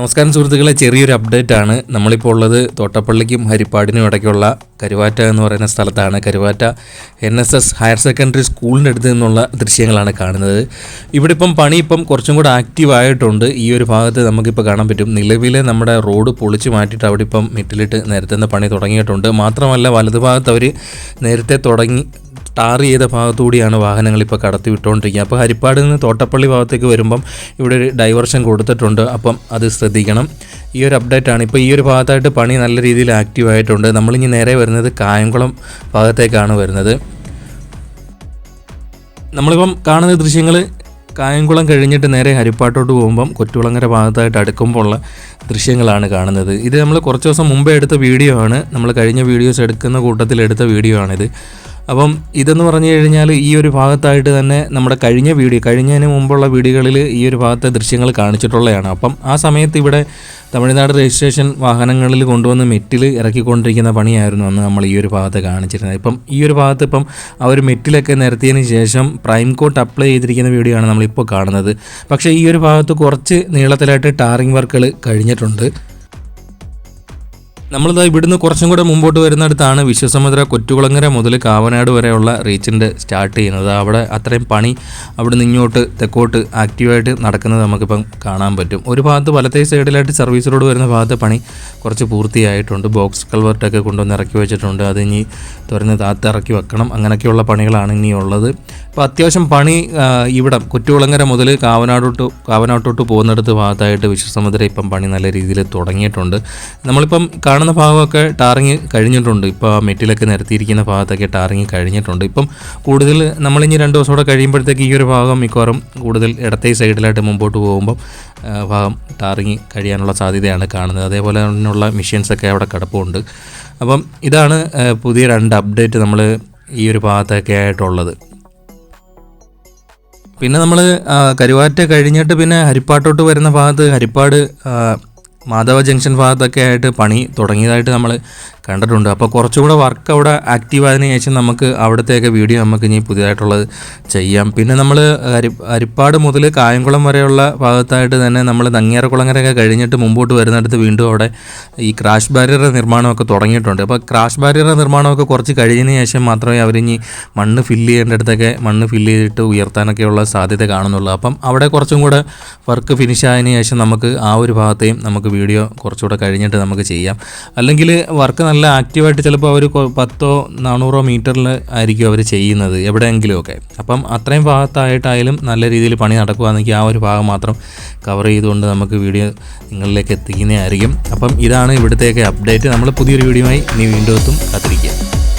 നമസ്കാരം സുഹൃത്തുക്കളെ ചെറിയൊരു അപ്ഡേറ്റ് ആണ്. നമ്മളിപ്പോൾ ഉള്ളത് തോട്ടപ്പള്ളിക്കും ഹരിപ്പാടിനും ഇടയ്ക്കുള്ള കരുവാറ്റ എന്ന് പറയുന്ന സ്ഥലത്താണ്. Karuvatta N S S higher secondary സ്കൂളിന്റെ അടുത്ത് നിന്നുള്ള ദൃശ്യങ്ങളാണ് കാണുന്നത്. ഇവിടെ ഇപ്പം പണി ഇപ്പം കുറച്ചും കൂടെ ആക്റ്റീവ് ആയിട്ടുണ്ട്. ഈ ഒരു ഭാഗത്ത് നമുക്കിപ്പോൾ കാണാൻ പറ്റും. നിലവിലെ നമ്മുടെ റോഡ് പൊളിച്ച് മാറ്റിയിട്ട് അവിടെ ഇപ്പം മിറ്റിലിട്ട് നിന്ന് പണി തുടങ്ങിയിട്ടുണ്ട്. മാത്രമല്ല വലതുഭാഗത്ത് അവർ നേരത്തെ തുടങ്ങി ടാർ ചെയ്ത ഭാഗത്തുകൂടിയാണ് വാഹനങ്ങൾ ഇപ്പോൾ കടത്തി വിട്ടുകൊണ്ടിരിക്കുക അപ്പോൾ ഹരിപ്പാട് നിന്ന് തോട്ടപ്പള്ളി ഭാഗത്തേക്ക് വരുമ്പം ഇവിടെ ഒരു ഡൈവർഷൻ കൊടുത്തിട്ടുണ്ട്. അപ്പം അത് ശ്രദ്ധിക്കണം. ഈ ഒരു അപ്ഡേറ്റ് ആണ്. ഇപ്പോൾ ഈ ഒരു ഭാഗത്തായിട്ട് പണി നല്ല രീതിയിൽ ആക്റ്റീവ് ആയിട്ടുണ്ട്. നമ്മളിനി നേരെ വരുന്നത് കായംകുളം ഭാഗത്തേക്കാണ് വരുന്നത്. നമ്മളിപ്പം കാണുന്ന ദൃശ്യങ്ങൾ കായംകുളം കഴിഞ്ഞിട്ട് നേരെ ഹരിപ്പാട്ടോട്ട് പോകുമ്പം കൊറ്റുകുളങ്ങര ഭാഗത്തായിട്ട് അടുക്കുമ്പോൾ ഉള്ള ദൃശ്യങ്ങളാണ് കാണുന്നത്. ഇത് നമ്മൾ കുറച്ച് ദിവസം മുമ്പേ എടുത്ത വീഡിയോ ആണ്. നമ്മൾ കഴിഞ്ഞ വീഡിയോസ് എടുക്കുന്ന കൂട്ടത്തിൽ എടുത്ത വീഡിയോ ആണിത്. അപ്പം ഇതെന്ന് പറഞ്ഞു കഴിഞ്ഞാൽ ഈ ഒരു ഭാഗത്തായിട്ട് തന്നെ നമ്മുടെ കഴിഞ്ഞ വീഡിയോ കഴിഞ്ഞതിന് മുമ്പുള്ള വീഡിയോകളിൽ ഈ ഒരു ഭാഗത്തെ ദൃശ്യങ്ങൾ കാണിച്ചിട്ടുള്ളതാണ്. അപ്പം ആ സമയത്ത് ഇവിടെ തമിഴ്നാട് രജിസ്ട്രേഷൻ വാഹനങ്ങളിൽ കൊണ്ടുവന്ന് മെറ്റിൽ ഇറക്കിക്കൊണ്ടിരിക്കുന്ന പണിയായിരുന്നു അന്ന് നമ്മൾ ഈ ഒരു ഭാഗത്ത് കാണിച്ചിരുന്നത്. ഇപ്പം ഈ ഒരു ഭാഗത്ത് ഇപ്പം ആ ഒരു മെറ്റിലൊക്കെ നിരത്തിയതിന് ശേഷം പ്രൈം കോട്ട് അപ്ലൈ ചെയ്തിരിക്കുന്ന വീഡിയോ ആണ് നമ്മളിപ്പോൾ കാണുന്നത്. പക്ഷേ ഈ ഒരു ഭാഗത്ത് കുറച്ച് നീളത്തിലായിട്ട് ടാറിംഗ് വർക്കുകൾ കഴിഞ്ഞിട്ടുണ്ട്. നമ്മളിതാ ഇവിടുന്ന് കുറച്ചും കൂടെ മുമ്പോട്ട് വരുന്നിടത്താണ് വിശ്വസമുദ്ര കൊറ്റുകുളങ്ങര മുതൽ കാവനാട് വരെയുള്ള റീച്ചിന്റെ സ്റ്റാർട്ട് ചെയ്യുന്നത്. അവിടെ അത്രയും പണി അവിടെ നിന്ന് ഇങ്ങോട്ട് തെക്കോട്ട് ആക്റ്റീവായിട്ട് നടക്കുന്നത് നമുക്കിപ്പം കാണാൻ പറ്റും. ഒരു ഭാഗത്ത് വലത്തേ സൈഡിലായിട്ട് സർവീസ് റോഡ് വരുന്ന ഭാഗത്ത് പണി കുറച്ച് പൂർത്തിയായിട്ടുണ്ട്. ബോക്സ് കൾവർട്ടൊക്കെ കൊണ്ടുവന്ന് ഇറക്കി വെച്ചിട്ടുണ്ട്. അത് ഇനി തുറന്ന് താത്ത് ഇറക്കി വെക്കണം. അങ്ങനെയൊക്കെയുള്ള പണികളാണ് ഇനിയുള്ളത് അപ്പോൾ അത്യാവശ്യം പണി ഇവിടം കൊറ്റുകുളങ്ങര മുതൽ കാവനാടോട്ട് കാവനാട്ടോട്ട് പോകുന്നിടത്ത് ഭാഗത്തായിട്ട് വിശ്വസമുദ്ര ഇപ്പം പണി നല്ല രീതിയിൽ തുടങ്ങിയിട്ടുണ്ട്. നമ്മളിപ്പം കാണുന്ന ഭാഗമൊക്കെ ടാറിങ് കഴിഞ്ഞിട്ടുണ്ട്. ഇപ്പോൾ മെറ്റിലൊക്കെ നിരത്തിയിരിക്കുന്ന ഭാഗത്തൊക്കെ ടാറിങ് കഴിഞ്ഞിട്ടുണ്ട്. ഇപ്പം കൂടുതൽ നമ്മളിനി രണ്ട് ദിവസം കൂടെ കഴിയുമ്പോഴത്തേക്ക് ഈ ഒരു ഭാഗം മിക്കവാറും കൂടുതൽ ഇടത്തെ സൈഡിലായിട്ട് മുമ്പോട്ട് പോകുമ്പം ഭാഗം ടാറിങ് കഴിയാനുള്ള സാധ്യതയാണ് കാണുന്നത്. അതേപോലെ തന്നെയുള്ള മെഷീൻസൊക്കെ അവിടെ കിടപ്പുണ്ട്. അപ്പം ഇതാണ് പുതിയ രണ്ട് അപ്ഡേറ്റ് നമ്മൾ ഈ ഒരു ഭാഗത്തൊക്കെ ആയിട്ടുള്ളത്. പിന്നെ നമ്മൾ കരുവാറ്റ കഴിഞ്ഞിട്ട് പിന്നെ ഹരിപ്പാട്ടോട്ട് വരുന്ന ഭാഗത്ത് ഹരിപ്പാട് മാധവ ജംഗ്ഷൻ ഭാഗത്തൊക്കെ ആയിട്ട് പണി തുടങ്ങിയതായിട്ട് നമ്മൾ കണ്ടിട്ടുണ്ട്. അപ്പോൾ കുറച്ചുകൂടെ വർക്ക് അവിടെ ആക്റ്റീവ് ആയതിനു ശേഷം നമുക്ക് അവിടത്തെയൊക്കെ വീഡിയോ നമുക്ക് ഇനി പുതിയതായിട്ടുള്ളത് ചെയ്യാം. പിന്നെ നമ്മൾ അരി അരിപ്പാട് മുതൽ കായംകുളം വരെയുള്ള ഭാഗത്തായിട്ട് തന്നെ നമ്മൾ നങ്ങിയാറക്കുളങ്ങരൊക്കെ കഴിഞ്ഞിട്ട് മുമ്പോട്ട് വരുന്നിടത്ത് വീണ്ടും അവിടെ ഈ ക്രാഷ് ബാരിയർ നിർമ്മാണമൊക്കെ തുടങ്ങിയിട്ടുണ്ട്. അപ്പോൾ ക്രാഷ് ബാരിയർ നിർമ്മാണമൊക്കെ കുറച്ച് കഴിഞ്ഞതിന് ശേഷം മാത്രമേ അവരിനി മണ്ണ് ഫില്ല് ചെയ്യേണ്ടടുത്തൊക്കെ മണ്ണ് ഫില്ല് ചെയ്തിട്ട് ഉയർത്താനൊക്കെയുള്ള സാധ്യത കാണുന്നുള്ളൂ. അപ്പം അവിടെ കുറച്ചും കൂടെ വർക്ക് ഫിനിഷ് ആയതിനു ശേഷം നമുക്ക് ആ ഒരു ഭാഗത്തെയും നമുക്ക് വീഡിയോ കുറച്ചുകൂടെ കഴിഞ്ഞിട്ട് നമുക്ക് ചെയ്യാം. അല്ലെങ്കിൽ വർക്ക് നല്ല ആക്റ്റീവായിട്ട് ചിലപ്പോൾ അവർ പത്തോ നാനൂറോ മീറ്ററിൽ ആയിരിക്കും അവർ ചെയ്യുന്നത് എവിടെയെങ്കിലുമൊക്കെ. അപ്പം അത്രയും ഭാഗത്തായിട്ടായാലും നല്ല രീതിയിൽ പണി നടക്കുകയാണെങ്കിൽ ആ ഒരു ഭാഗം മാത്രം കവർ ചെയ്തുകൊണ്ട് നമുക്ക് വീഡിയോ നിങ്ങളിലേക്ക് എത്തിക്കുന്നതായിരിക്കും. അപ്പം ഇതാണ് ഇവിടുത്തെയൊക്കെ അപ്ഡേറ്റ് നമ്മൾ പുതിയൊരു വീഡിയോയുമായി ഇനി വീണ്ടും എത്തും. കാത്തിരിക്കുക.